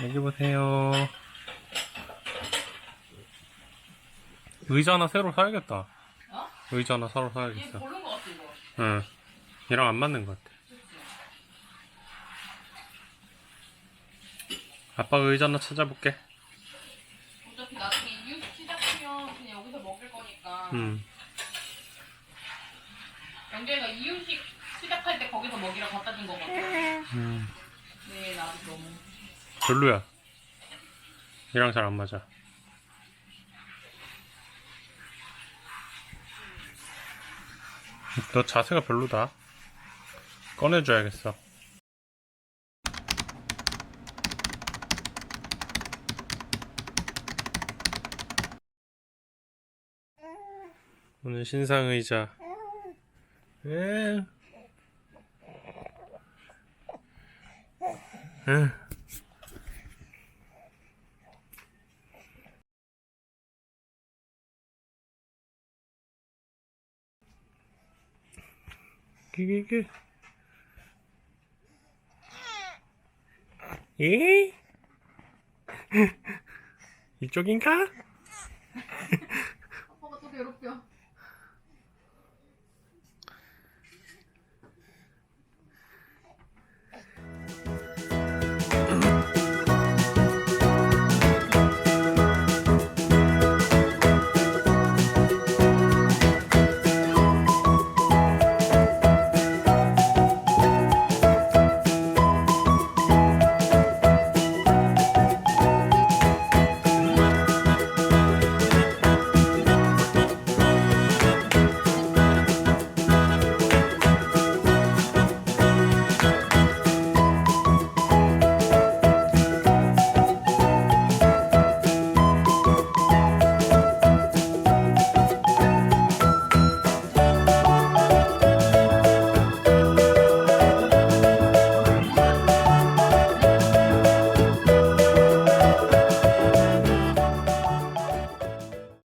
여기 보세요. 의자 하나 새로 사야겠다. 어? 의자 하나 새로 얘 사야겠어. 고른 거 같아 이거. 응. 얘랑 안 맞는 것 같아. 아빠가 의자 하나 찾아볼게. 어차피 나중에 이유 시작하면 그냥 여기서 먹을 거니까. 응. 영재가 이유식 시작할 때 거기서 먹이러 갖다 준거 같아. 음. 별로야. 얘랑 잘 안 맞아. 너 자세가 별로다. 꺼내줘야겠어. 오늘 신상 의자. 에. 응. 끼끼끼. 예? 이쪽인가?